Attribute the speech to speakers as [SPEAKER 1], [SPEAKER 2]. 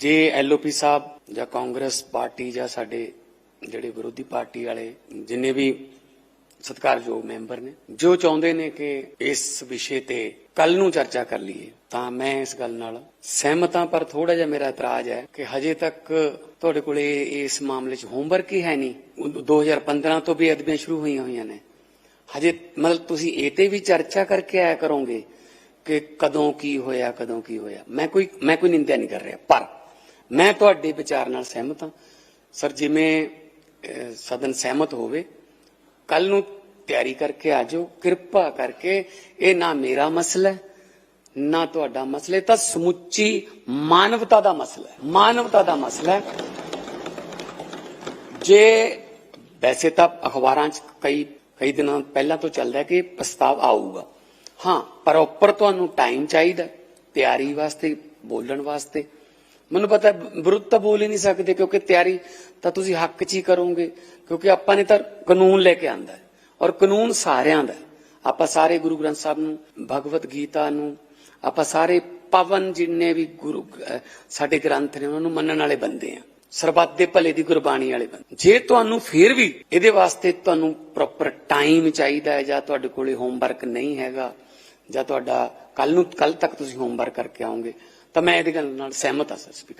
[SPEAKER 1] ਜੇ ਐਲਓਪੀ ਸਾਹਿਬ ਜਾਂ ਕਾਂਗਰਸ ਪਾਰਟੀ ਜਾਂ ਸਾਡੇ ਜਿਹੜੇ ਵਿਰੋਧੀ ਪਾਰਟੀ ਵਾਲੇ ਜਿੰਨੇ ਵੀ ਸਤਿਕਾਰਯੋਗ ਮੈਂਬਰ ਨੇ, ਜੋ ਚਾਹੁੰਦੇ ਨੇ ਕਿ ਇਸ ਵਿਸ਼ੇ ਤੇ ਕੱਲ ਨੂੰ ਚਰਚਾ ਕਰ ਲਈਏ, ਤਾਂ ਮੈਂ ਇਸ ਗੱਲ ਨਾਲ ਸਹਿਮਤ ਹਾਂ, ਪਰ ਥੋੜਾ ਜਿਹਾ ਮੇਰਾ ਇਤਰਾਜ਼ ਹੈ ਕਿ ਹਜੇ ਤੱਕ ਤੁਹਾਡੇ ਕੋਲੇ ਇਸ ਮਾਮਲੇ 'ਚ ਹੋਮਵਰਕ ਹੀ ਹੈ ਨਹੀਂ। 2015 ਤੋਂ ਵੀ ਅਦਬੀਆਂ ਸ਼ੁਰੂ ਹੋਈਆਂ ਹੋਈਆਂ ਨੇ। ਹਜੇ ਮਤਲਬ ਤੁਸੀਂ ਇਹ ਤੇ ਵੀ ਚਰਚਾ ਕਰਕੇ ਆਇਆ ਕਰੋਗੇ ਕਿ ਕਦੋਂ ਕੀ ਹੋਇਆ, ਕਦੋਂ ਕੀ ਹੋਇਆ। ਮੈਂ ਕੋਈ ਮੈਂ ਕੋਈ ਨਿੰਦਿਆ ਨਹੀਂ ਕਰ ਰਿਹਾ, ਪਰ ਮੈਂ ਤੁਹਾਡੇ ਵਿਚਾਰ ਨਾਲ ਸਹਿਮਤ ਹਾਂ। ਸਰ ਜਿਵੇਂ ਸਦਨ ਸਹਿਮਤ ਹੋਵੇ ਕੱਲ ਨੂੰ ਤਿਆਰੀ ਕਰਕੇ ਆ ਜਾਓ ਕਿਰਪਾ ਕਰਕੇ ਇਹ ਨਾ ਮੇਰਾ ਮਸਲਾ ਹੈ ਨਾ ਤੁਹਾਡਾ ਮਸਲਾ ਹੈ, ਤਾਂ ਸਮੁੱਚੀ ਮਾਨਵਤਾ ਦਾ ਮਸਲਾ ਹੈ ਮਾਨਵਤਾ ਦਾ ਮਸਲਾ ਹੈ। ਜੇ ਵੈਸੇ ਤਾਂ ਅਖਬਾਰਾਂ 'ਚ ਕਈ ਕਈ ਦਿਨਾਂ ਪਹਿਲਾਂ ਤੋਂ ਚੱਲਦਾ ਕਿ ਪ੍ਰਸਤਾਵ ਆਊਗਾ। ਹਾਂ ਪ੍ਰੋਪਰ ਤੁਹਾਨੂੰ ਟਾਈਮ ਚਾਹੀਦਾ ਤਿਆਰੀ ਵਾਸਤੇ ਬੋਲਣ ਵਾਸਤੇ। ਮੈਨੂੰ ਪਤਾ ਵਿਰੁੱਧ ਤਾਂ ਬੋਲ ਹੀ ਨਹੀਂ ਸਕਦੇ, ਕਿਉਂਕਿ ਤਿਆਰੀ ਤਾਂ ਤੁਸੀਂ ਹੱਕ 'ਚ ਹੀ ਕਰੋਗੇ, ਕਿਉਂਕਿ ਆਪਾਂ ਨੇ ਤਾਂ ਕਾਨੂੰਨ ਲੈ ਕੇ ਆਂਦਾ ਔਰ ਕਾਨੂੰਨ ਸਾਰਿਆਂ ਦਾ ਆਪਾਂ ਸਾਰੇ ਗੁਰੂ ਗ੍ਰੰਥ ਸਾਹਿਬ ਨੂੰ ਭਗਵਤ ਗੀਤਾ ਨੂੰ, ਆਪਾਂ ਸਾਰੇ ਪਵਨ ਜਿੰਨੇ ਵੀ ਗੁਰੂ ਸਾਡੇ ਗ੍ਰੰਥ ਨੇ, ਉਹਨਾਂ ਨੂੰ ਮੰਨਣ ਵਾਲੇ ਬੰਦੇ ਆ, ਸਰਬੱਤ ਦੇ ਭਲੇ ਦੀ ਗੁਰਬਾਣੀ ਵਾਲੇ ਬੰਦੇ। ਜੇ ਤੁਹਾਨੂੰ ਫਿਰ ਵੀ ਇਹਦੇ ਵਾਸਤੇ ਤੁਹਾਨੂੰ ਪ੍ਰੋਪਰ ਟਾਈਮ ਚਾਹੀਦਾ ਹੈ, ਜਾਂ ਤੁਹਾਡੇ ਕੋਲੇ ਹੋਮਵਰਕ ਨਹੀਂ ਹੈਗਾ ਜਾਂ ਤੁਹਾਡਾ ਕੱਲ ਨੂੰ ਕੱਲ ਤੱਕ ਤੁਸੀਂ ਹੋਮਵਰਕ ਕਰਕੇ ਆਉਂਗੇ ਤਾਂ ਮੈਂ ਇਹਦੇ ਗੱਲ ਨਾਲ ਸਹਿਮਤ ਹਾਂ, ਸਰ ਸਪੀਕਰ